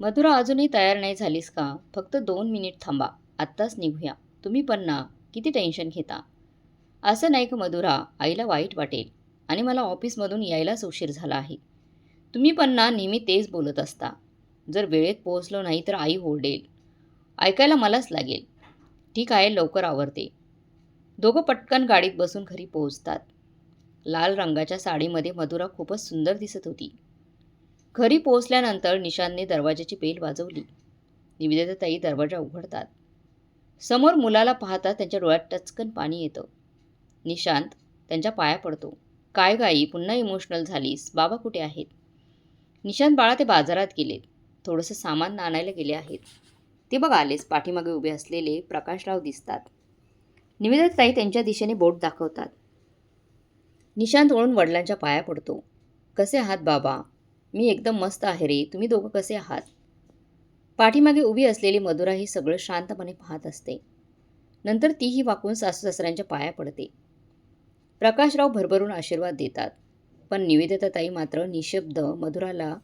मधुरा अजूनही तयार नाही झालीस का? फक्त दोन मिनिट थांबा. आत्ताच निघूया. तुम्ही पण ना किती टेन्शन घेता? असं नाही का मधुरा? आईला वाईट वाटेल. आणि मला ऑफिसमधून यायलाच उशीर झाला आहे. तुम्ही पण ना नेहमी तेच बोलत असता. जर वेळेत पोहोचलो नाही तर आई ओरडेल. ऐकायला मलाच लागेल. ठीक आहे लवकर आवरते. दोघं पटकन गाडीत बसून घरी पोहोचतात. लाल रंगाच्या साडीमध्ये मधुरा खूपच सुंदर दिसत होती. घरी पोहोचल्यानंतर निशांतने दरवाजाची बेल वाजवली. निवेदिताताई दरवाजा उघडतात. समोर मुलाला पाहता त्यांच्या डोळ्यात टचकन पाणी येतं. निशांत त्यांच्या पाया पडतो. काय गाई पुन्हा इमोशनल झालीस? बाबा कुठे आहेत? निशांत बाळा ते बाजारात गेलेत. थोडंसं सामान आणायला गेले आहेत. ते बघ आलेच पाठीमागे उभे असलेले प्रकाशराव दिसतात. निवेदिताताई त्यांच्या दिशेने बोट दाखवतात. निशांत वळून वडिलांच्या पाया पडतो. कसे आहात बाबा? मी एकदम मस्त आहे रे. तुम्ही दोघं कसे आहात? पाठीमागे उभी असलेली मधुरा ही सगळं शांतपणे पाहत असते. नंतर तीही वाकून सासू सासऱ्यांच्या पाया पडते. प्रकाशराव भरभरून आशीर्वाद देतात. पण निवेदिताताई मात्र निशब्द मधुराला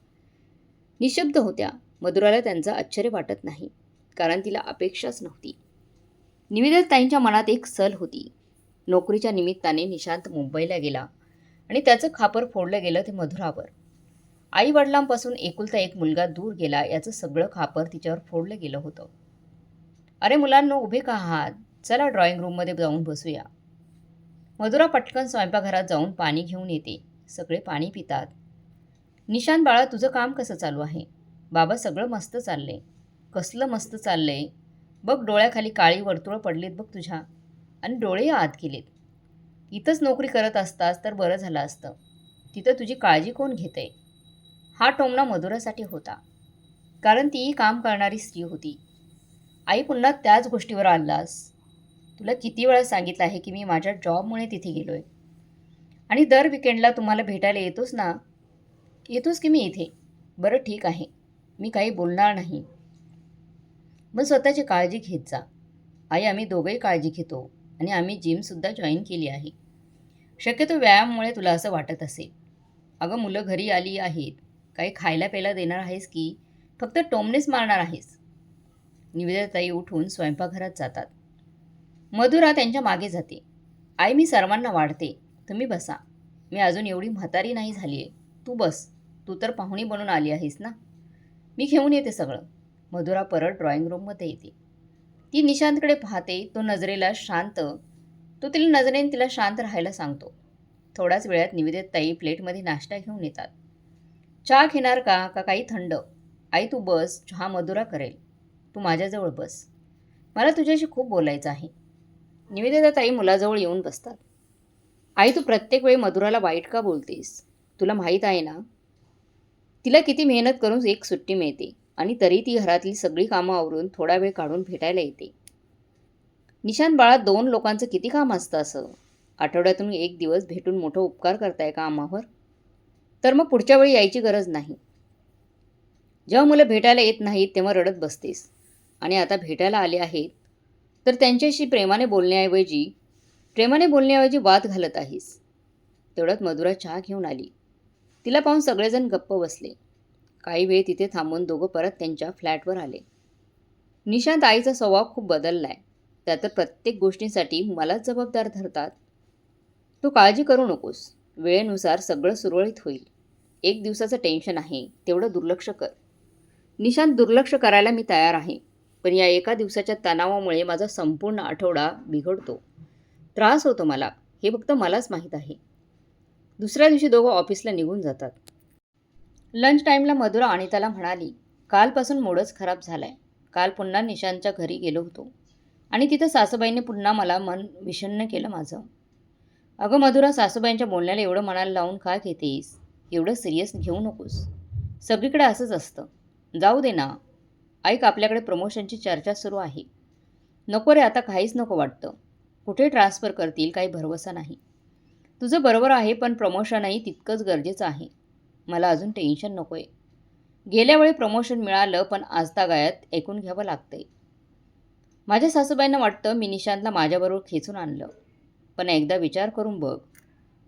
निशब्द होत्या. मधुराला त्यांचं आश्चर्य वाटत नाही कारण तिला अपेक्षाच नव्हती. निवेदिताताईंच्या मनात एक सल होती. नोकरीच्या निमित्ताने निशांत मुंबईला गेला आणि त्याचं खापर फोडलं गेलं ते मधुरावर. आई वडिलांपासून एकुलता एक मुलगा दूर गेला याचं सगळं खापर तिच्यावर फोडलं गेलं होतं. अरे मुलांनो उभे का आहात? चला ड्रॉइंग रूममध्ये जाऊन बसूया. मधुरा पटकन स्वयंपाकघरात जाऊन पाणी घेऊन येते. सगळे पाणी पितात. निशांत बाळा तुझं काम कसं चालू आहे? बाबा सगळं मस्त चाललंय. कसलं मस्त चाललंय? बघ डोळ्याखाली काळी वर्तुळं पडलीत बघ तुझ्या. आणि डोळेही आत गेलेत. इथंच नोकरी करत असतास तर बरं झालं असतं. तिथं तुझी काळजी कोण घेते हा टोमणा मधुरासाठी होता. कारण ती काम करणारी स्त्री होती. आई पुन्हा त्याच गोष्टीवर आलास तुला किती वेळा सांगितलं आहे की मी माझ्या जॉबमुळे तिथे गेलो आहे आणि दर विकेंडला तुम्हाला भेटायला येतोच ना? येतोच की मी इथे? बरं ठीक आहे. मी काही बोलणार नाही. मग स्वतःची काळजी घेत जा. आई आम्ही दोघंही काळजी घेतो आणि आम्ही जिमसुद्धा जॉईन केली आहे. शक्यतो व्यायामामुळे तुला असं वाटत असेल. अगं मुलं घरी आली आहेत. काही खायला प्यायला देणार आहेस की फक्त टोमनेच मारणार आहेस? निवेदिताई उठून स्वयंपाकघरात जातात. मधुरा त्यांच्या मागे जाते. आई मी सर्वांना वाढते. तुम्ही बसा. मी अजून एवढी म्हातारी नाही झाली आहे तू बस. तू तर पाहुणी बनून आली आहेस ना? मी घेऊन येते सगळं. मधुरा परत ड्रॉइंग रूममध्ये येते. ती निशांतकडे पाहते. तो नजरेला शांत तो तिला नजरेने तिला शांत राहायला सांगतो. थोड्याच वेळात निवेदित ताई प्लेटमध्ये नाश्ता घेऊन येतात. चहा घेणार का? का काही थंड? आई तू बस चहा मधुरा करेल. तू माझ्याजवळ बस. मला तुझ्याशी खूप बोलायचं आहे. निवेदिता ताई मुलाजवळ येऊन बसतात. आई तू प्रत्येक वेळी मधुराला वाईट का बोलतेस? तुला माहीत आहे ना? तिला किती मेहनत करून एक सुट्टी मिळते आणि तरी ती घरातली सगळी कामं आवरून थोडा वेळ काढून भेटायला येते. निशांत बाळात दोन लोकांचं किती काम असतं असं? आठवड्यातून एक दिवस भेटून मोठं उपकार करताय का आम्हावर? तर मग पुढच्या वेळी यायची गरज नाही. जेव्हा मुलं भेटायला येत नाहीत तेव्हा रडत बसतेस. आणि आता भेटायला आले आहेत तर त्यांच्याशी प्रेमाने बोलण्याऐवजी प्रेमाने बोलण्याऐवजी वाद घालत आहेस. तेवढ्यात मधुरा चहा घेऊन आली. तिला पाहून सगळेजण गप्प बसले. काही वेळ तिथे थांबून दोघं परत त्यांच्या फ्लॅटवर आले. निशांत आईचा स्वभाव खूप बदलला आहे त्या तर प्रत्येक गोष्टींसाठी मलाच जबाबदार धरतात. तू काळजी करू नकोस. वेळेनुसार सगळं सुरळीत होईल. एक दिवसाचं टेन्शन आहे तेवढं दुर्लक्ष कर. निशांत दुर्लक्ष करायला मी तयार आहे पण या एका दिवसाच्या तणावामुळे माझा संपूर्ण आठवडा बिघडतो. त्रास होतो मला हे फक्त मलाच माहीत आहे. दुसऱ्या दिवशी दोघं ऑफिसला निघून जातात. लंच टाईमला मधुरा अनिताला म्हणाली कालपासून मूडच खराब झाला आहे काल पुन्हा निशांतच्या घरी गेलो होतो. आणि तिथं सासूबाईंनी पुन्हा मला मन विषण्ण केलं माझं. अगं मधुरा सासूबाईंच्या बोलण्याला एवढं मनाला लावून का घेतेस? एवढं सिरियस घेऊ नकोस. सगळीकडे असंच असतं. जाऊ दे ना. ऐक आपल्याकडे प्रमोशनची चर्चा सुरू आहे. नको रे आता काहीच नको वाटतं. कुठे ट्रान्सफर करतील काही भरवसा नाही. तुझं बरोबर आहे पण प्रमोशनही तितकंच गरजेचं आहे. मला अजून टेन्शन नको आहे गेल्या वेळी प्रमोशन मिळालं पण आजतागायत ऐकून घ्यावं लागतंय. माझ्या सासूबाईंना वाटतं मी निशांतला माझ्याबरोबर खेचून आणलं. पण एकदा विचार करून बघ.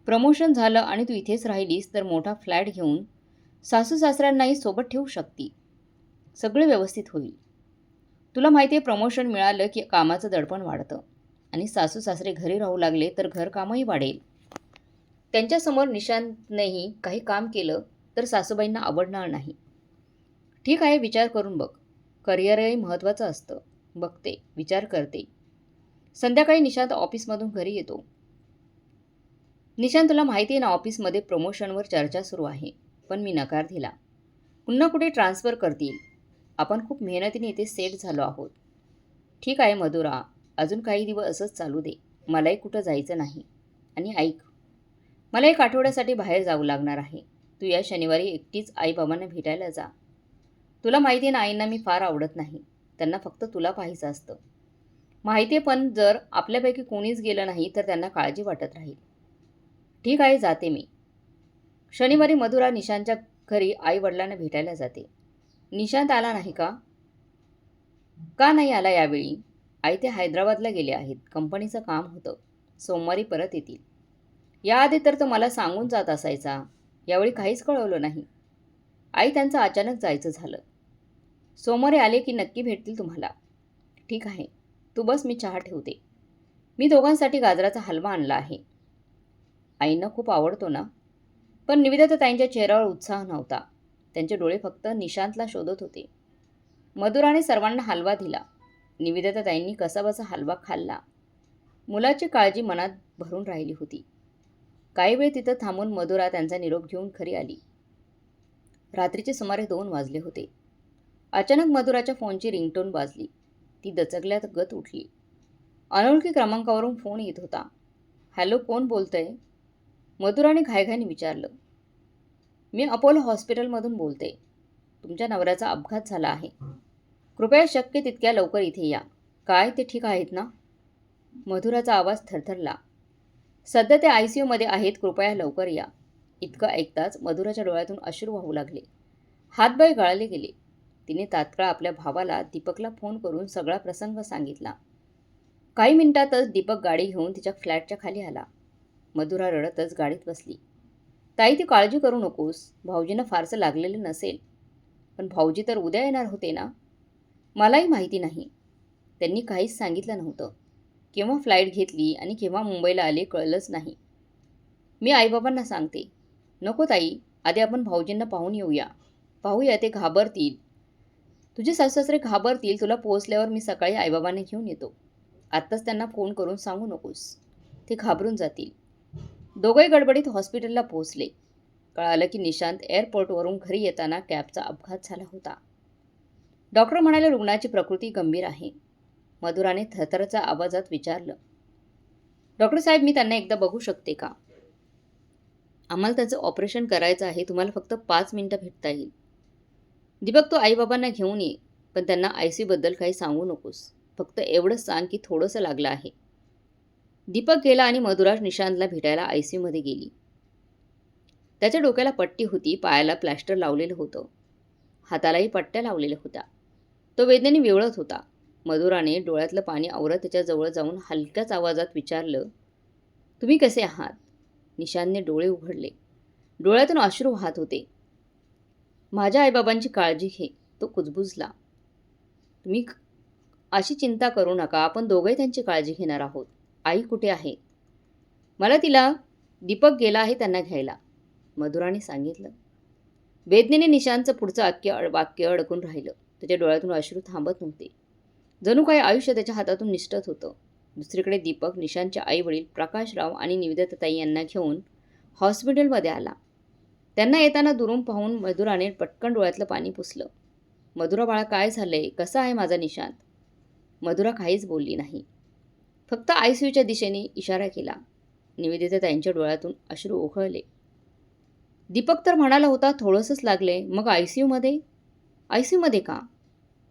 प्रमोशन झालं आणि तू इथेच राहिलीस तर मोठा फ्लॅट घेऊन सासू सासऱ्यांनाही सोबत ठेवू शकती. सगळं व्यवस्थित होईल. तुला माहिती आहे प्रमोशन मिळालं की कामाचं दडपण वाढतं. आणि सासू सासरे घरी राहू लागले तर घरकामही वाढेल. त्यांच्यासमोर निशांतनेही काही काम केलं तर सासूबाईंना आवडणार नाही. ठीक आहे विचार करून बघ. करिअरही महत्त्वाचं असतं. बघते विचार करते. संध्याकाळी निशांत ऑफिसमधून घरी येतो. निशांत तुला माहिती आहे ना ऑफिसमध्ये प्रमोशनवर चर्चा सुरू आहे पण मी नकार दिला. पुन्हा कुठे ट्रान्सफर करतील? आपण खूप मेहनतीने इथे सेट झालो आहोत. ठीक आहे मधुरा. अजून काही दिवस असंच चालू दे. मलाही कुठं जायचं नाही. आणि ऐक मला एक आठवड्यासाठी बाहेर जाऊ लागणार आहे. तू या शनिवारी एकटीच आईबाबांना भेटायला जा. तुला माहिती आहे ना आईंना मी फार आवडत नाही. त्यांना फक्त तुला पाहायचं असतं. माहिती आहे पण जर आपल्यापैकी कोणीच गेलं नाही तर त्यांना काळजी वाटत राहील. ठीक आहे जाते मी. शनिवारी मधुरा निशांतच्या घरी आई वडिलांना भेटायला जाते. निशांत आला नाही का? का नाही आला यावेळी? आई ते हैदराबादला गेले आहेत. कंपनीचं काम होतं. सोमवारी परत येतील. याआधी तर तो मला सांगून जात असायचा. यावेळी काहीच कळवलं नाही. आई त्यांचं अचानक जायचं झालं. सोमवारी आले की नक्की भेटतील तुम्हाला. ठीक आहे. तू बस मी चहा ठेवते. मी दोघांसाठी गाजराचा हलवा आणला आहे. आईंना खूप आवडतो ना? पण निवेदिता ताईंच्या चेहऱ्यावर उत्साह नव्हता. त्यांचे डोळे फक्त निशांतला शोधत होते. मधुराने सर्वांना हलवा दिला. निवेदिता ताईंनी कसाबसा हलवा खाल्ला. मुलाची काळजी मनात भरून राहिली होती. काही वेळ तिथं थांबून मधुरा त्यांचा निरोप घेऊन घरी आली. रात्रीचे सुमारे दोन वाजले होते. अचानक मधुराच्या फोनची रिंगटोन वाजली. ती दचकल्यात गत उठली. अनोळखी क्रमांकावरून फोन येत होता. हॅलो कोण बोलतंय? मधुराने घायघाईने विचारलं मी अपोलो हॉस्पिटलमधून बोलते. तुमच्या नवऱ्याचा अपघात झाला आहे. कृपया शक्य तितक्या लवकर इथे या. काय ते ठीक आहेत ना? मधुराचा आवाज थरथरला सध्या ते आय सी यूमध्ये आहेत कृपया लवकर या. इतकं ऐकताच मधुराच्या डोळ्यातून अश्रू वाहू लागले. हातबाई गळाले गेले. तिने तात्काळ आपल्या भावाला दीपकला फोन करून सगळा प्रसंग सांगितला. काही मिनिटातच दीपक गाडी घेऊन तिच्या फ्लॅटच्या खाली आला. मधुरा रडतच गाडीत बसली. ताई ती काळजी करू नकोस. भाऊजींना फारसं लागलेलं नसेल. पण भाऊजी तर उद्या येणार होते ना? मलाही माहिती नाही. त्यांनी काहीच सांगितलं नव्हतं. केव्हा फ्लाईट घेतली आणि केव्हा मुंबईला आले कळलंच नाही. मी आईबाबांना सांगते. नको ताई आधी आपण भाऊजींना पाहून येऊया. पाहूया ते घाबरतील. तुझे सासूसरे घाबरतील तुला पोहोचल्यावर मी सकाळी आईबाबांना घेऊन येतो. आत्ताच त्यांना फोन करून सांगू नकोस. ते घाबरून जातील. दोघंही गडबडीत हॉस्पिटलला पोहोचले. कळालं की निशांत एअरपोर्टवरून घरी येताना कॅबचा अपघात झाला होता. डॉक्टर म्हणाले रुग्णाची प्रकृती गंभीर आहे. मधुराने थरथरच्या आवाजात विचारलं डॉक्टर साहेब मी त्यांना एकदा बघू शकते का? आम्हाला त्याचं ऑपरेशन करायचं आहे तुम्हाला फक्त पाच मिनटं भेटता येईल. दीपक तू आईबाबांना घेऊन ये पण त्यांना आय सीबद्दल काही सांगू नकोस. फक्त एवढंच सांग की थोडंसं लागलं आहे. दीपक गेला आणि मधुरा निशांतला भेटायला आय सी यूमध्ये गेली. त्याच्या डोक्याला पट्टी होती पायाला प्लॅस्टर लावलेलं होतं. हातालाही पट्ट्या लावलेल्या होत्या. तो वेदनेने विवळत होता. मधुराने डोळ्यातलं पाणी आवरत त्याच्याजवळ जाऊन हलक्याच आवाजात विचारलं तुम्ही कसे आहात? निशांतने डोळे उघडले. डोळ्यातून अश्रू वाहत होते. माझ्या आईबाबांची काळजी घे तो कुजबुजला. तुम्ही अशी चिंता करू नका आपण दोघंही त्यांची काळजी घेणार आहोत. आई कुठे आहे? मला तिला दीपक गेला आहे त्यांना घ्यायला मधुराने सांगितलं. वेदनेने निशांतचं पुढचं वाक्य अड वाक्य अडकून राहिलं. त्याच्या डोळ्यातून अश्रू थांबत नव्हते. जणू काही आयुष्य त्याच्या हातातून निष्ठत होतं. दुसरीकडे दीपक निशांतचे आईवडील प्रकाशराव आणि निवेदिताताई यांना घेऊन हॉस्पिटलमध्ये आला. त्यांना येताना दुरून पाहून मधुराने पटकन डोळ्यातलं पाणी पुसलं. मधुरा बाळा काय झालंय? कसा आहे माझा निशांत? मधुरा काहीच बोलली नाही. फक्त आय सी यूच्या दिशेने इशारा केला. निवेदिता त्यांच्या डोळ्यातून अश्रू ओघळले दीपक तर म्हणाला होता थोडंसंच लागले मग आय सी यूमध्ये आय सी यूमध्ये का?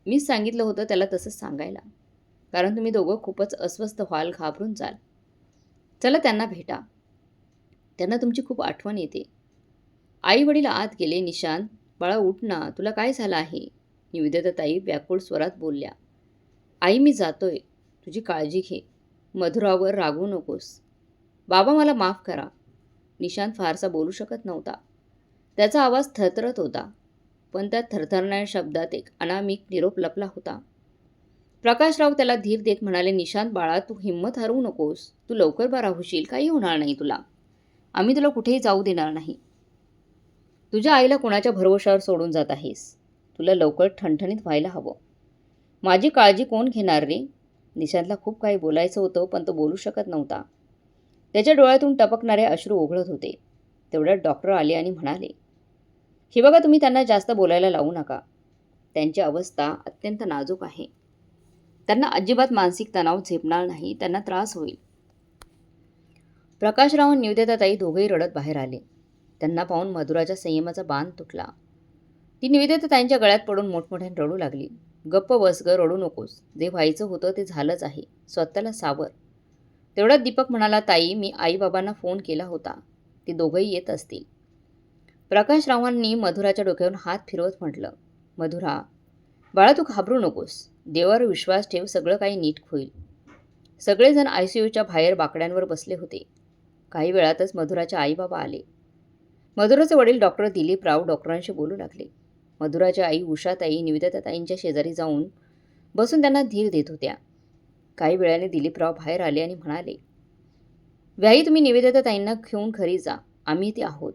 मीच सांगितलं होतं त्याला तसंच सांगायला. कारण तुम्ही दोघं खूपच अस्वस्थ व्हाल घाबरून जाल. चला त्यांना भेटा. त्यांना तुमची खूप आठवण येते. आई वडील आत गेले निशांत. बाळा उठ ना. तुला काय झालं आहे? निवेदिताताई व्याकुळ स्वरात बोलल्या. आई मी जातोय. तुझी काळजी घे. मधुरावर रागू नकोस. बाबा मला माफ करा. निशांत फारसा बोलू शकत नव्हता. त्याचा आवाज थरथरत होता पण त्या थरथरणाऱ्या शब्दात एक अनामिक निरोप लपला होता. प्रकाशराव त्याला धीर देत म्हणाले निशांत बाळा तू हिंमत हरवू नकोस. तू लवकर बरा होशील. काही होणार नाही तुला. आम्ही तुला कुठेही जाऊ देणार नाही. तुझ्या आईला कोणाच्या भरवशावर सोडून जात आहेस? तुला लवकर ठणठणीत व्हायला हवं. माझी काळजी कोण घेणार रे? निशांतला खूप काही बोलायचं होतं पण तो बोलू शकत नव्हता. त्याच्या डोळ्यातून टपकणारे अश्रू ओघळत होते. तेवढ्यात डॉक्टर आले आणि म्हणाले हे बघा तुम्ही त्यांना जास्त बोलायला लावू नका. त्यांची अवस्था अत्यंत नाजूक आहे. त्यांना अजिबात मानसिक तणाव झेपणार नाही त्यांना त्रास होईल. प्रकाशराव आणि निवेदिताताई दोघेही रडत बाहेर आले. त्यांना पाहून मधुराच्या संयमाचा बांध तुटला. ती निवेदिताताईंच्या गळ्यात पडून मोठमोठ्याने रडू लागली. गप्प बस ग रडू नकोस. जे व्हायचं होतं ते झालंच आहे. स्वतःला सावर. तेवढ्यात दीपक म्हणाला ताई मी आईबाबांना फोन केला होता. ते दोघंही येत असतील. प्रकाशरावांनी मधुराच्या डोक्यावरून हात फिरवत म्हटलं मधुरा बाळा तू घाबरू नकोस. देवावर विश्वास ठेव सगळं काही नीट होईल. सगळेजण आय सी यूच्या बाहेर बाकड्यांवर बसले होते. काही वेळातच मधुराचे आईबाबा आले. मधुराचे वडील डॉक्टर दिलीपराव डॉक्टरांशी बोलू लागले. मधुराच्या आई उषाताई निवेदिताताईंच्या शेजारी जाऊन बसून त्यांना धीर देत होत्या. काही वेळाने दिलीपराव बाहेर आले आणि म्हणाले व्याही तुम्ही निवेदिताताईंना घेऊन घरी जा. आम्ही इथे आहोत.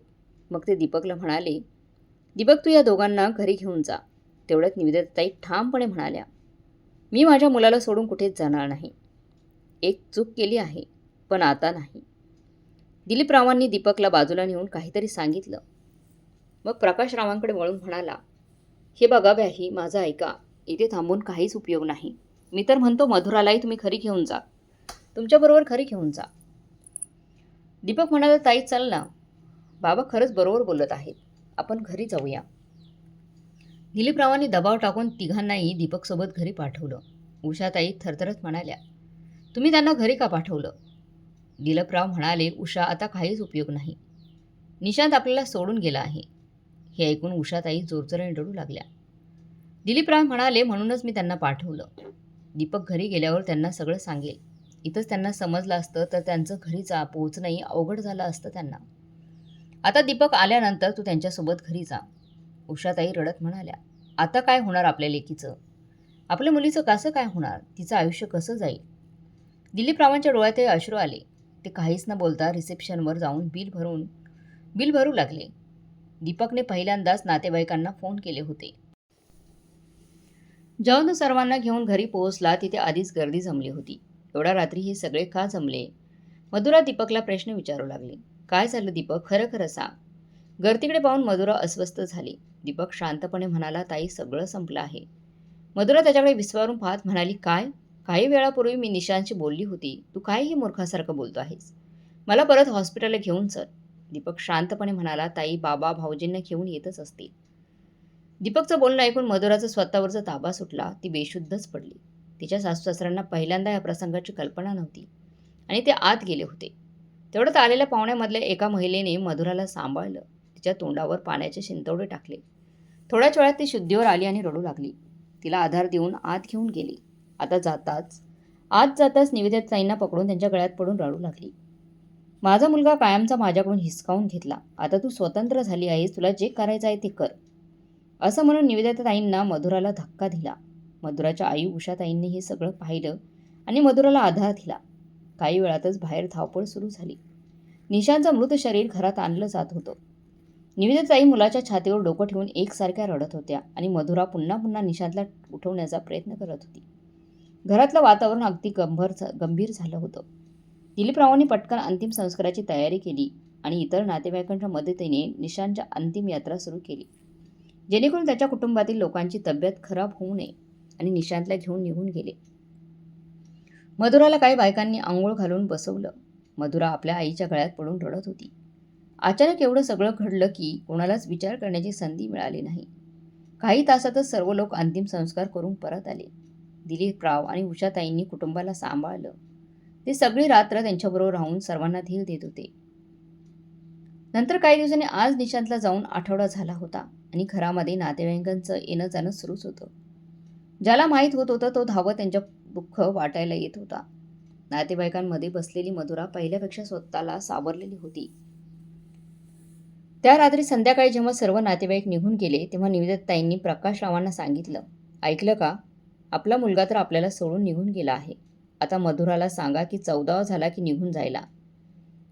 मग ते दीपकला म्हणाले दीपक तू या दोघांना घरी घेऊन जा. तेवढ्यात निवेदिताताई ठामपणे म्हणाल्या मी माझ्या मुलाला सोडून कुठेच जाणार नाही. एक चूक केली आहे पण आता नाही. दिलीपरावांनी दीपकला बाजूला नेऊन काहीतरी सांगितलं. मग प्रकाशरावांकडे वळून म्हणाला हे बघा व्याही माझं ऐका. इथे थांबून काहीच उपयोग नाही. मी तर म्हणतो मधुरालाही तुम्ही खरी घेऊन जा. तुमच्याबरोबर खरी घेऊन जा. दीपक म्हणाला ताई चल ना. बाबा खरंच बरोबर बोलत आहेत. आपण घरी जाऊया. दिलीपरावांनी दबाव टाकून तिघांनाही दीपकसोबत घरी पाठवलं. उषाताई थरथरत म्हणाल्या तुम्ही त्यांना घरी का पाठवलं? दिलीपराव म्हणाले उषा आता काहीच उपयोग नाही. निशांत आपल्याला सोडून गेला आहे. हे ऐकून उषाताई जोरजोराने रडू लागल्या. दिलीपराव म्हणाले म्हणूनच मी त्यांना पाठवलं. दीपक घरी गेल्यावर त्यांना सगळं सांगेल. इथंच त्यांना समजलं असतं तर त्यांचं घरी जा पोहोचणंही अवघड झालं असतं त्यांना. आता दीपक आल्यानंतर तू त्यांच्यासोबत घरी जा. उषाताई रडत म्हणाल्या आता काय होणार आपल्या लेकीचं? आपल्या मुलीचं कसं काय होणार? तिचं आयुष्य कसं जाईल? दिलीपरावांच्या डोळ्यातही अश्रू आले. ते काहीच न बोलता रिसेप्शनवर जाऊन बिल भरून बिल भरू लागले. दीपकने पहिल्यांदाच नातेवाईकांना फोन केले होते. जेव्हा सर्वांना घेऊन घरी पोहोचला तिथे आधीच गर्दी जमली होती. एवढ्या रात्री हे सगळे का जमले? मधुरा दीपकला प्रश्न विचारू लागले. काय झालं दीपक? खरं खरं सांग. गर्दीकडे पाहून मधुरा अस्वस्थ झाली. दीपक शांतपणे म्हणाला ताई सगळं संपलं आहे. मधुरा त्याच्याकडे विस्वारून पाहत म्हणाली काय? काही वेळापूर्वी मी निशांशी बोलली होती. तू काहीही मूर्खासारखं बोलतो आहेस? मला परत हॉस्पिटलला घेऊन चल. दीपक शांतपणे म्हणाला ताई बाबा भाऊजींना घेऊन येतच असतील दीपकचं बोलणं ऐकून मधुराचा स्वतःवरचा ताबा सुटला. ती बेशुद्धच पडली. तिच्या सासूसासऱ्यांना पहिल्यांदा या प्रसंगाची कल्पना नव्हती आणि ते आत गेले होते. तेवढ्यात आलेल्या पाहुण्यामधल्या एका महिलेने मधुराला सांभाळलं. तिच्या तोंडावर पाण्याचे शिंतवडे टाकले. थोड्याच वेळात ती शुद्धीवर आली आणि रडू लागली. तिला आधार देऊन आत घेऊन गेली. आता जाताच आत जाताच निवेदिताईंना पकडून त्यांच्या गळ्यात पडून रडू लागली. माझा मुलगा कायमचा माझ्याकडून हिसकावून घेतला. आता तू स्वतंत्र झाली आहेस तुला जे करायचं आहे ते कर. असं म्हणून निवेदिताईंना मधुराला धक्का दिला. मधुराच्या आई उषाताईंनी हे सगळं पाहिलं आणि मधुराला आधार दिला. काही वेळातच बाहेर धावपळ सुरू झाली. निशांचं मृत शरीर घरात आणलं जात होतं. निवेदिताई मुलाच्या छातीवर डोकं ठेवून एकसारख्या रडत होत्या आणि मधुरा पुन्हा पुन्हा निशांतला उठवण्याचा प्रयत्न करत होती. घरातलं वातावरण अगदी गंभर गंभीर झालं होतं. दिलीपरावांनी पटकन अंतिम संस्काराची तयारी केली आणि इतर नातेवाईकांच्या मदतीने निशांतच्या अंतिम यात्रा सुरू केली. जेणेकरून त्याच्या कुटुंबातील लोकांची तब्येत खराब होऊ नये आणि निशांतला घेऊन निघून गेले. मधुराला काही बायकांनी आंघोळ घालून बसवलं. मधुरा आपल्या आईच्या गळ्यात पडून रडत होती. अचानक एवढं सगळं घडलं की कोणालाच विचार करण्याची संधी मिळाली नाही. काही तासातच सर्व लोक अंतिम संस्कार करून परत आले. दिलीपराव आणि उषाताईंनी कुटुंबाला सांभाळलं. ते सगळी रात्र त्यांच्याबरोबर राहून सर्वांना धीर देत होते. नंतर काही दिवसांनी आज निशांतला जाऊन आठवडा झाला होता आणि घरामध्ये नातेवाईकांचं येणं जाणं सुरूच होतं. ज्याला माहीत होत होतं तो धावत त्यांच्या दुःख वाटायला येत होता. नातेवाईकांमध्ये बसलेली मधुरा पहिल्यापेक्षा स्वतःला सावरलेली होती. त्या रात्री संध्याकाळी जेव्हा सर्व नातेवाईक निघून गेले तेव्हा निवेदिताईंनी प्रकाशरावांना सांगितलं ऐकलं का? आपला मुलगा तर आपल्याला सोडून निघून गेला आहे. आता मधुराला सांगा की चौदावा झाला की निघून जायला.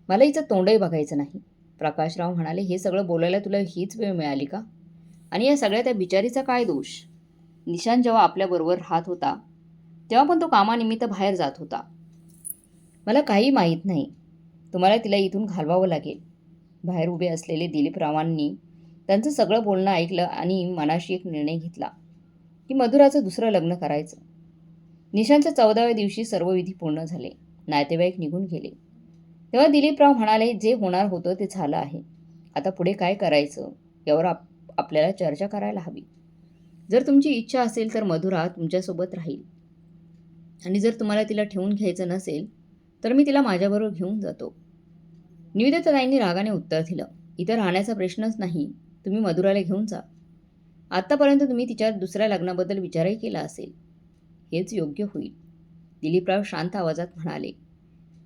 मला हिचं तोंडही बघायचं नाही. प्रकाशराव म्हणाले हे सगळं बोलायला तुला हीच वेळ मिळाली का? आणि या सगळ्या त्या बिचारीचा काय दोष? निशान जेव्हा आपल्याबरोबर राहत होता तेव्हा पण तो कामानिमित्त बाहेर जात होता. मला काही माहीत नाही. तुम्हाला तिला इथून घालवावं लागेल. बाहेर उभे असलेले दिलीपरावांनी त्यांचं सगळं बोलणं ऐकलं आणि मनाशी एक निर्णय घेतला की मधुराचं दुसरं लग्न करायचं. निशांच्या चौदाव्या दिवशी सर्व विधी पूर्ण झाले. नातेवाईक निघून गेले. तेव्हा दिलीपराव म्हणाले जे होणार होतं ते झालं आहे. आता पुढे काय करायचं? यावर आप आपल्याला चर्चा करायला हवी. जर तुमची इच्छा असेल तर मधुरा तुमच्यासोबत राहील. आणि जर तुम्हाला तिला ठेवून घ्यायचं नसेल तर मी तिला माझ्याबरोबर घेऊन जातो. निवेदिताताईंनी रागाने उत्तर दिलं इथं राहण्याचा प्रश्नच नाही. तुम्ही मधुराला घेऊन जा. आत्तापर्यंत तुम्ही तिच्या दुसऱ्या लग्नाबद्दल विचारही केला असेल. हेच योग्य होईल. दिलीपराव शांत आवाजात म्हणाले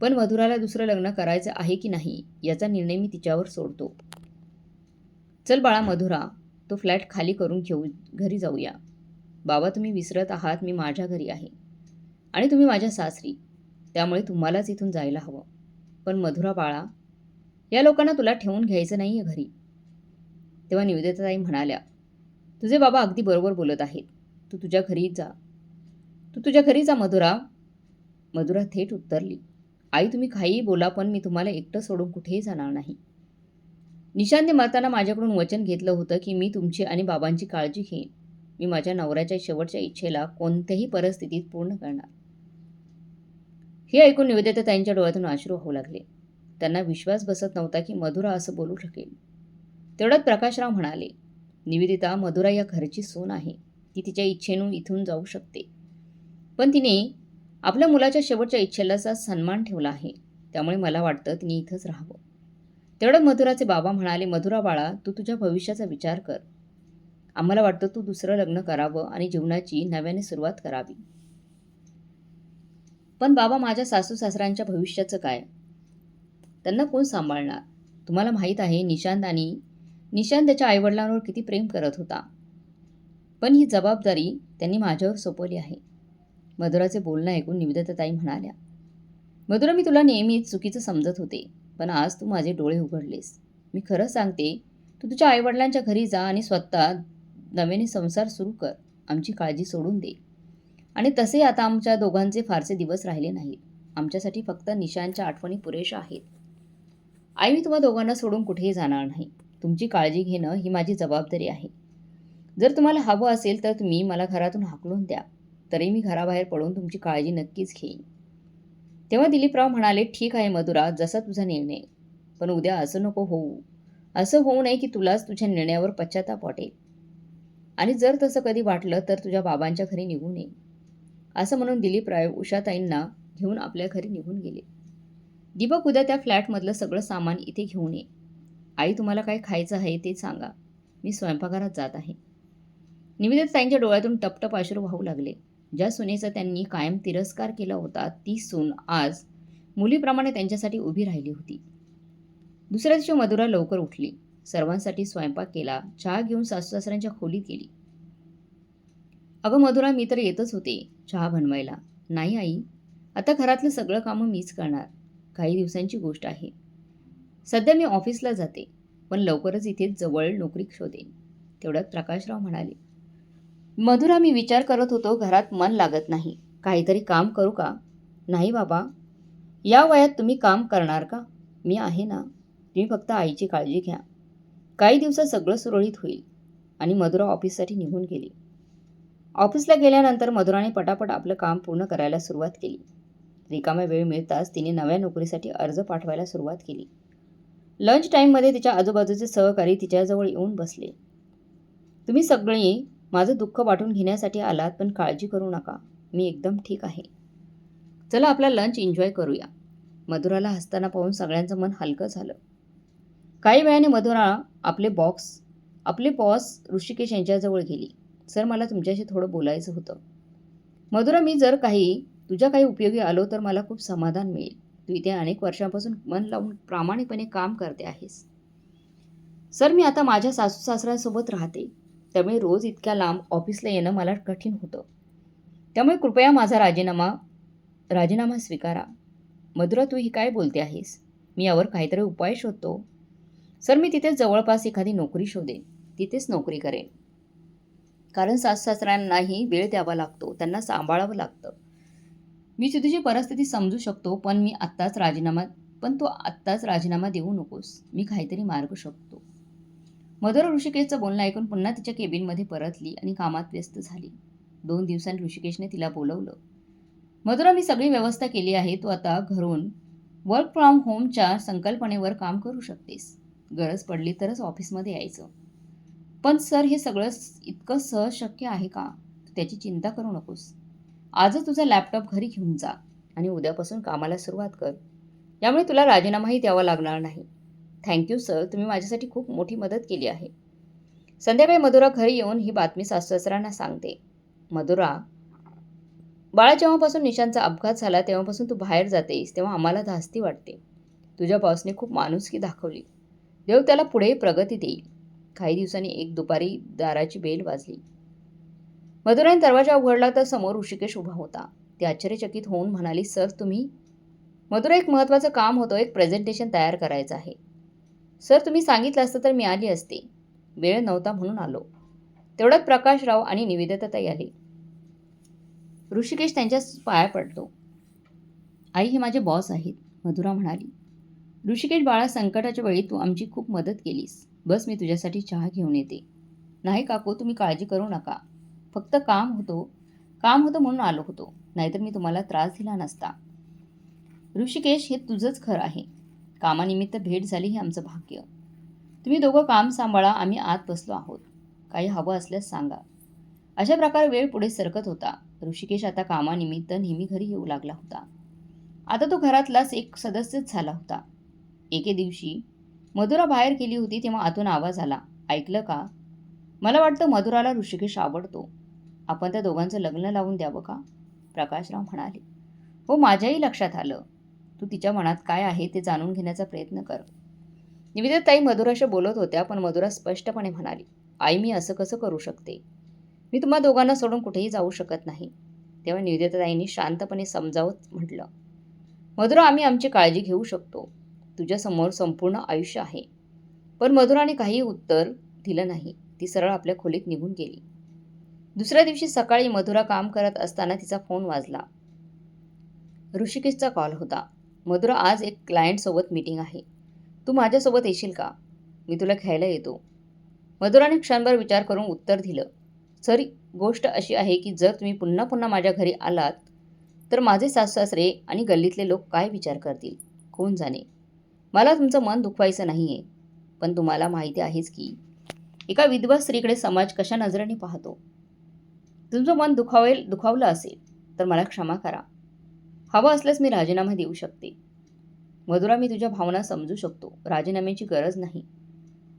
पण मधुराला दुसरं लग्न करायचं आहे की नाही याचा निर्णय मी तिच्यावर सोडतो. चल बाळा मधुरा तो फ्लॅट खाली करून घेऊ घरी जाऊया. बाबा तुम्ही विसरत आहात मी माझ्या घरी आहे. आणि तुम्ही माझ्या सासरी त्यामुळे तुम्हालाच इथून जायला हवं. पण मधुरा बाळा या लोकांना तुला ठेवून घ्यायचं नाही आहे घरी. तेव्हा निवेदिताताई म्हणाल्या तुझे बाबा अगदी बरोबर बोलत आहेत. तू तुझ्या घरी जा. तू तुझ्या घरी जा मधुरा. मधुरा थेट उत्तरली. आई तुम्ही काहीही बोला पण मी तुम्हाला एकटं सोडून कुठेही जाणार नाही. निशांतने मरताना माझ्याकडून वचन घेतलं होतं की मी तुमची आणि बाबांची काळजी घेईन. मी माझ्या नवऱ्याच्या शेवटच्या इच्छेला कोणत्याही परिस्थितीत पूर्ण करणार. हे ऐकून निवेदिता त्यांच्या डोळ्यातून अश्रू होऊ लागले. त्यांना विश्वास बसत नव्हता की मधुरा असं बोलू शकेल. तेवढ्यात प्रकाशराव म्हणाले निवेदिता मधुरा या घरची सून आहे. ती तिच्या इच्छेनं इथून जाऊ शकते. पण तिने आपल्या मुलाच्या शेवटच्या इच्छेलाचा सन्मान ठेवला आहे. त्यामुळे मला वाटतं तिने इथंच राहावं. तेवढं मधुराचे बाबा म्हणाले मधुरा बाळा तू तुझ्या भविष्याचा विचार कर. आम्हाला वाटतं तू दुसरं लग्न करावं आणि जीवनाची नव्याने सुरुवात करावी. पण बाबा माझ्या सासू सासऱ्यांच्या भविष्याचं काय? त्यांना कोण सांभाळणार? तुम्हाला माहीत आहे निशांत आणि निशांत त्याच्या आईवडिलांवर किती प्रेम करत होता. पण ही जबाबदारी त्यांनी माझ्यावर सोपवली आहे. मधुराचे बोलणं ऐकून निवेदिताताई म्हणाल्या मधुरा मी तुला नेहमीच चुकीचं समजत होते पण आज तू माझे डोळे उघडलेस. मी खरं सांगते तू तुझ्या आईवडिलांच्या घरी जा आणि स्वतः नव्याने संसार सुरू कर. आमची काळजी सोडून दे. आणि तसे आता आमच्या दोघांचे फारसे दिवस राहिले नाहीत. आमच्यासाठी फक्त निशांच्या आठवणी पुरेशा आहेत. आई मी तुम्हा दोघांना सोडून कुठेही जाणार नाही. तुमची काळजी घेणं ही माझी जबाबदारी आहे. जर तुम्हाला हवं असेल तर तुम्ही मला घरातून हाकलून द्या. तरी मी घराबाहेर पडून तुमची काळजी नक्कीच घेईन. तेव्हा दिलीपराव म्हणाले ठीक आहे मधुरा जसा तुझा निर्णय. पण उद्या असं नको होऊ. असं होऊ नये की तुलाच तुझ्या निर्णयावर पश्चाताप वाटेल. आणि जर तसं कधी वाटलं तर तुझ्या बाबांच्या घरी निघू नये असं म्हणून दिलीपराव उषाताईंना घेऊन आपल्या घरी निघून गेले. दीपक उद्या त्या फ्लॅटमधलं सगळं सामान इथे घेऊन ये. आई तुम्हाला काय खायचं आहे ते सांगा. मी स्वयंपाकघरात जात आहे. निवेदित ताईंच्या डोळ्यातून टपटप अश्रू वाहू लागले. ज्या सुनेचा त्यांनी कायम तिरस्कार केला होता ती सून आज मुलीप्रमाणे त्यांच्यासाठी उभी राहिली होती. दुसऱ्या दिवशी मधुरा लवकर उठली. सर्वांसाठी स्वयंपाक केला. चहा घेऊन सासू सासऱ्यांच्या खोलीत गेली. अगं मधुरा मी तर येतच होते चहा बनवायला. नाही आई आता घरातलं सगळं कामं मीच करणार. काही दिवसांची गोष्ट आहे. सध्या मी ऑफिसला जाते पण लवकरच इथे जवळ नोकरी शोधेन. तेवढ्यात प्रकाशराव म्हणाले मधुरा मी विचार करत होतो घरात मन लागत नाही. काहीतरी काम करू का? नाही बाबा. या वयात तुम्ही काम करणार का? मी आहे ना. तुम्ही फक्त आईची काळजी घ्या. काही दिवसात सगळं सुरळीत होईल. आणि मधुरा ऑफिससाठी निघून गेली. ऑफिसला गेल्यानंतर मधुराने पटापट आपलं काम पूर्ण करायला सुरुवात केली. रिकाम्या वेळ मिळताच तिने नव्या नोकरीसाठी अर्ज पाठवायला सुरुवात केली. लंच टाईममध्ये तिच्या आजूबाजूचे सहकारी तिच्याजवळ येऊन बसले. तुम्ही सगळी माझं दुःख वाटून घेण्यासाठी आलात पण काळजी करू नका. मी एकदम ठीक आहे. चला आपला लंच एन्जॉय करूया. मधुराला हसताना पाहून सगळ्यांचं मन हलकं झालं. काही वेळाने मधुरा आपले बॉक्स आपले बॉस ऋषिकेश यांच्याजवळ गेली. सर मला तुमच्याशी थोडं बोलायचं होतं. मधुरा मी जर काही तुझ्या काही उपयोगी आलो तर मला खूप समाधान मिळेल. तू इथे अनेक वर्षांपासून मन लावून प्रामाणिकपणे काम करते आहेस. सर मी आता माझ्या सासू सासऱ्यांसोबत राहते. त्यामुळे रोज इतक्या लांब ऑफिसला येणं मला कठीण होतं. त्यामुळे कृपया माझा राजीनामा राजीनामा स्वीकारा. मधुरा तू ही काय बोलते आहेस? मी यावर काहीतरी उपाय शोधतो. सर मी तिथेच जवळपास एखादी नोकरी शोधेन. तिथेच नोकरी करेन. कारण सासू सासऱ्यांनाही वेळ द्यावा लागतो. त्यांना सांभाळावं लागतं. मी तुझी परिस्थिती समजू शकतो पण मी आत्ताच राजीनामा पण तू आत्ताच राजीनामा देऊ नकोस. मी काहीतरी मार्ग शोधतो. मधुर ऋषिकेशचं बोलणं ऐकून पुन्हा तिच्या केबिनमध्ये परतली आणि कामात व्यस्त झाली. दोन दिवसांनी ऋषिकेशने तिला बोलवलं. मधुरा मी सगळी व्यवस्था केली आहे. तू आता घरून वर्क फ्रॉम होमच्या संकल्पनेवर काम करू शकतेस. गरज पडली तरच ऑफिसमध्ये यायचं. पण सर हे सगळं इतकं सहज शक्य आहे का? तू त्याची चिंता करू नकोस. आजच तुझा लॅपटॉप घरी घेऊन जा आणि उद्यापासून कामाला सुरुवात कर. यामुळे तुला राजीनामाही द्यावा लागणार नाही. थँक्यू सर तुम्ही माझ्यासाठी खूप मोठी मदत केली आहे. संध्याकाळी मधुरा घरी येऊन ही बातमी सासऱ्यांना सांगते. मधुरा बाळा जेव्हापासून निशांचा अपघात झाला तेव्हापासून तू बाहेर जातेस तेव्हा आम्हाला धास्ती वाटते. तुझ्या बॉसने खूप माणुसकी दाखवली. देव त्याला पुढे प्रगती देईल. काही दिवसांनी एक दुपारी दाराची बेल वाजली. मधुराने दरवाजा उघडला तर समोर ऋषिकेश उभा होता. ते आश्चर्यचकित होऊन म्हणाली सर तुम्ही? मधुरा एक महत्त्वाचं काम होतं एक प्रेझेंटेशन तयार करायचं आहे. सर तुम्ही सांगितलं असतं तर मी आली असते. वेळ नव्हता म्हणून आलो. तेवढ्यात प्रकाशराव आणि निवेदिताताई आली. ऋषिकेश त्यांच्या पाया पडतो. आई हे माझे बॉस आहेत मधुरा म्हणाली. ऋषिकेश बाळा संकटाच्या वेळी तू आमची खूप मदत केलीस. बस मी तुझ्यासाठी चहा घेऊन येते. नाही काकू तुम्ही काळजी करू नका. फक्त काम होतो. काम होतं म्हणून आलो होतो. नाहीतर मी तुम्हाला त्रास दिला नसता. ऋषिकेश हे तुझंच खरं आहे. कामानिमित्त भेट झाली हे आमचं भाग्य. तुम्ही दोघं काम सांभाळा आम्ही आत बसलो आहोत. काही हवं असल्यास सांगा. अशा प्रकारे वेळ पुढे सरकत होता. ऋषिकेश आता कामानिमित्त नेहमी घरी येऊ लागला होता. आता तो घरातलाच एक सदस्यच झाला होता. एके दिवशी मधुरा बाहेर गेली होती तेव्हा आतून आवाज आला. ऐकलं का? मला वाटतं मधुराला ऋषिकेश आवडतो. आपण त्या दोघांचं लग्न लावून द्यावं का? प्रकाशराव म्हणाले. हो माझ्याही लक्षात आलं. तू तिच्या मनात काय आहे ते जाणून घेण्याचा प्रयत्न कर. निवेदिताई मधुराशी बोलत होत्या पण मधुरा स्पष्टपणे म्हणाली आई मी असं कसं करू शकते? मी तुम्हा दोघांना सोडून कुठेही जाऊ शकत नाही. तेव्हा निवेदिताईंनी शांतपणे समजावत म्हटलं मधुरा आम्ही आमची काळजी घेऊ शकतो. तुझ्यासमोर संपूर्ण आयुष्य आहे. पण मधुराने काही उत्तर दिलं नाही. ती सरळ आपल्या खोलीत निघून गेली. दुसऱ्या दिवशी सकाळी मधुरा काम करत असताना तिचा फोन वाजला. ऋषिकेशचा कॉल होता. मधुरा आज एक क्लायंटसोबत मीटिंग आहे. तू माझ्यासोबत येशील का? मी तुला घ्यायला येतो. मधुराने क्षणभर विचार करून उत्तर दिलं. सर गोष्ट अशी आहे की जर तुम्ही पुन्हा पुन्हा माझ्या घरी आलात तर माझे सासू-सासरे आणि गल्लीतले लोक काय विचार करतील? कोण जाणे? मला तुमचं मन दुखवायचं नाही आहे पण तुम्हाला माहिती आहेच की एका विधवा स्त्रीकडे समाज कशा नजरेने पाहतो? तुमचं मन दुखावेल दुखावलं असेल तर मला क्षमा करा. हवं असल्यास मी राजीनामा देऊ शकते. मधुरा मी तुझ्या भावना समजू शकतो. राजीनाम्याची गरज नाही.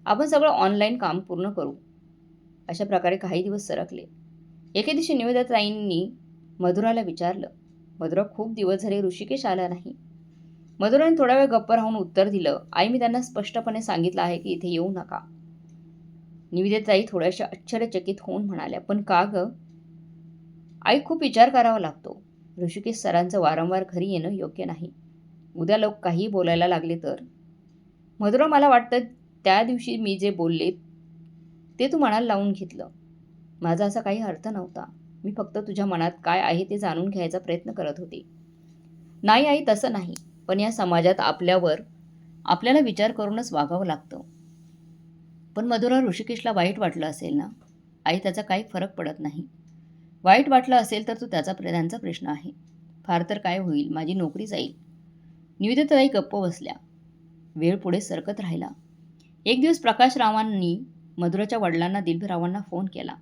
आपण सगळं ऑनलाईन काम पूर्ण करू. अशा प्रकारे काही दिवस सरकले. एके दिवशी निवेदिताईंनी मधुराला विचारलं मधुरा खूप दिवस झाले ऋषिकेश आला नाही. मधुराने थोडा वेळ गप्प राहून उत्तर दिलं आई मी त्यांना स्पष्टपणे सांगितलं आहे की इथे येऊ नका. निवेदिताई थोड्याशा आश्चर्यचकित होऊन म्हणाल्या पण का ग? आई खूप विचार करावा लागतो. ऋषिकेश सरांचं वारंवार घरी येणं योग्य नाही. उद्या लोक काही बोलायला लागले तर? मधुरा मला वाटतं त्या दिवशी मी जे बोलले ते तू मनाला लावून घेतलं. माझा असा काही अर्थ नव्हता. मी फक्त तुझ्या मनात काय आहे ते जाणून घ्यायचा प्रयत्न करत होते. नाही आई तसं नाही. पण या समाजात आपल्यावर आपल्याला विचार करूनच वागावं लागतं. पण मधुरा ऋषिकेशला वाईट वाटलं असेल ना? आई त्याचा काही फरक पडत नाही. वाईट वाटलं असेल तर तो त्याचा त्यांचा प्रश्न आहे. फार तर काय होईल? माझी नोकरी जाईल. निवेदिताई गप्प बसल्या. वेळ पुढे सरकत राहिला. एक दिवस प्रकाशरावांनी मधुराच्या वडिलांना दिलभरावांना फोन केला.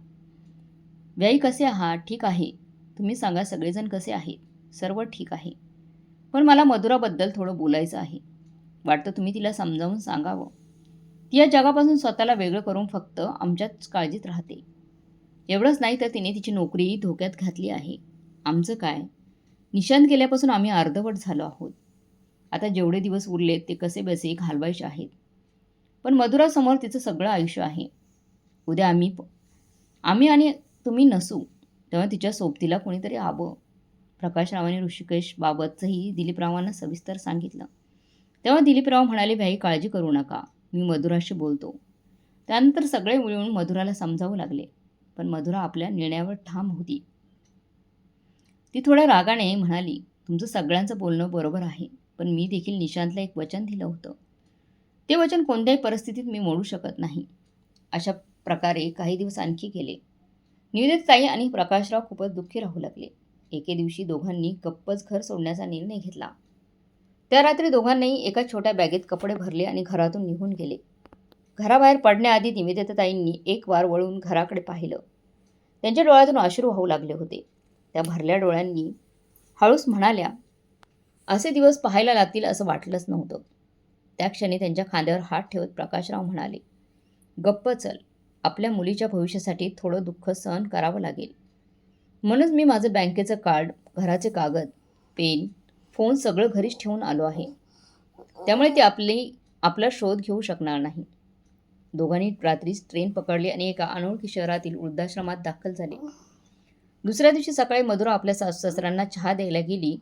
व्याई कसे आहात? ठीक आहे. तुम्ही सांगा सगळेजण कसे आहेत? सर्व ठीक आहे. पण मला मधुराबद्दल थोडं बोलायचं आहे. वाटतं तुम्ही तिला समजावून सांगावं. ती या जगापासून स्वतःला वेगळं करून फक्त आमच्याच काळजीत राहते. एवढंच नाही तर तिने तिची नोकरीही धोक्यात घातली आहे. आमचं काय? निशांत गेल्यापासून आम्ही अर्धवट झालो आहोत. आता जेवढे दिवस उरलेत ते कसे बसे घालवायचे आहेत. पण मधुरासमोर तिचं सगळं आयुष्य आहे. उद्या आम्ही प- आम्ही आणि तुम्ही नसू तेव्हा तिच्या सोबतीला कोणीतरी हवं प्रकाशरावाने ऋषिकेशबाबतचंही ऋषिकेश बाबतचंही दिलीपरावांना सविस्तर सांगितलं. तेव्हा दिलीपराव म्हणाले भाई काळजी करू नका. मी मधुराशी बोलतो. त्यानंतर सगळे मिळून मधुराला समजावू लागले. पण मधुरा आपल्या निर्णयावर ठाम होती. ती थोड्या रागाने म्हणाली तुमचं सगळ्यांचं बोलणं बरोबर आहे पण मी देखील निशांतला एक वचन दिलं होतं. ते वचन कोणत्याही परिस्थितीत मी मोडू शकत नाही. अशा प्रकारे काही दिवस आणखी गेले. निवेदिताई आणि प्रकाशराव खूपच दुःखी राहू लागले. एके दिवशी दोघांनी गप्पच घर सोडण्याचा निर्णय घेतला. त्या रात्री दोघांनाही एका छोट्या बॅगेत कपडे भरले आणि घरातून निघून गेले. घराबाहेर पडण्याआधी निवेदिताईंनी एक वार वळून घराकडे पाहिलं. त्यांच्या डोळ्यातून अश्रू वाहू लागले होते. त्या भरल्या डोळ्यांनी हळूस म्हणाल्या असे दिवस पाहायला लागतील असं वाटलंच नव्हतं त्या क्षणी त्यांच्या खांद्यावर हात ठेवत प्रकाशराव म्हणाले गप्प चल. आपल्या मुलीच्या भविष्यासाठी थोडं दुःख सहन करावं लागेल. म्हणूनच मी माझं बँकेचं कार्ड घराचे कागद पेन फोन सगळं घरीच ठेवून आलो आहे. त्यामुळे ती आपली आपला शोध घेऊ शकणार नाही. दोघांनी रात्रीच ट्रेन पकडली आणि एका अनोळखी शहरातील वृद्धाश्रमात दाखल झाले. दुसऱ्या दिवशी सकाळी मधुरा आपल्या सासू सासऱ्यांना चहा द्यायला गेली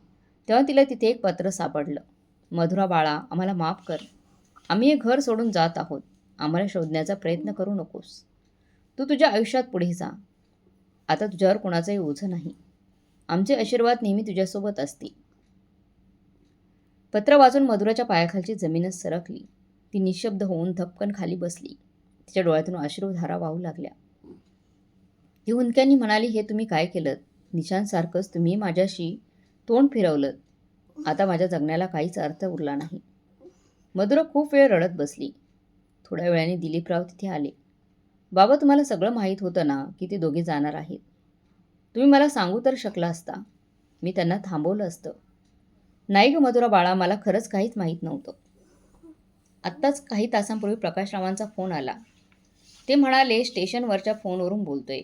तेव्हा तिला तिथे एक पत्र सापडलं. मधुरा बाळा आम्हाला माफ कर. आम्ही हे घर सोडून जात आहोत. आम्हाला शोधण्याचा प्रयत्न करू नकोस. तू तुझ्या आयुष्यात पुढे जा. आता तुझ्यावर कोणाचंही ओझं नाही. आमचे आशीर्वाद नेहमी तुझ्यासोबत असतील. पत्र वाचून मधुराच्या पायाखालची जमीनच सरकली. ती निशब्द होऊन धपकन खाली बसली. तिच्या डोळ्यातून अश्रुधारा वाहू लागल्या. ती हुंदक्यांनी म्हणाली हे तुम्ही काय केलं निशांसारखंच तुम्ही माझ्याशी तोंड फिरवलं आता माझ्या जगण्याला काहीच अर्थ उरला नाही. मधुरा खूप वेळ रडत बसली. थोड्या वेळाने दिलीपराव तिथे आले. बाबा तुम्हाला सगळं माहीत होतं ना की ते दोघे जाणार आहेत. तुम्ही मला सांगू तर शकला असता. मी त्यांना थांबवलं असतं. नाही ग मधुरा बाळा मला खरंच काहीच माहीत नव्हतं. आत्ताच काही तासांपूर्वी प्रकाशरावांचा फोन आला. ते म्हणाले स्टेशनवरच्या फोनवरून बोलतोय.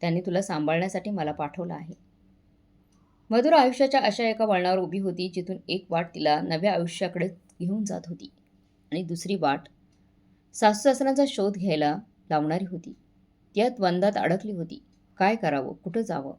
त्यांनी तुला सांभाळण्यासाठी मला पाठवलं आहे. मधुर आयुष्याच्या अशा एका वळणावर उभी होती जिथून एक वाट तिला नव्या आयुष्याकडे घेऊन जात होती. आणि दुसरी वाट सासू सासऱ्यांचा शोध घ्यायला लावणारी होती. त्या या द्वंद्वात अडकली होती. काय करावं? कुठं जावं?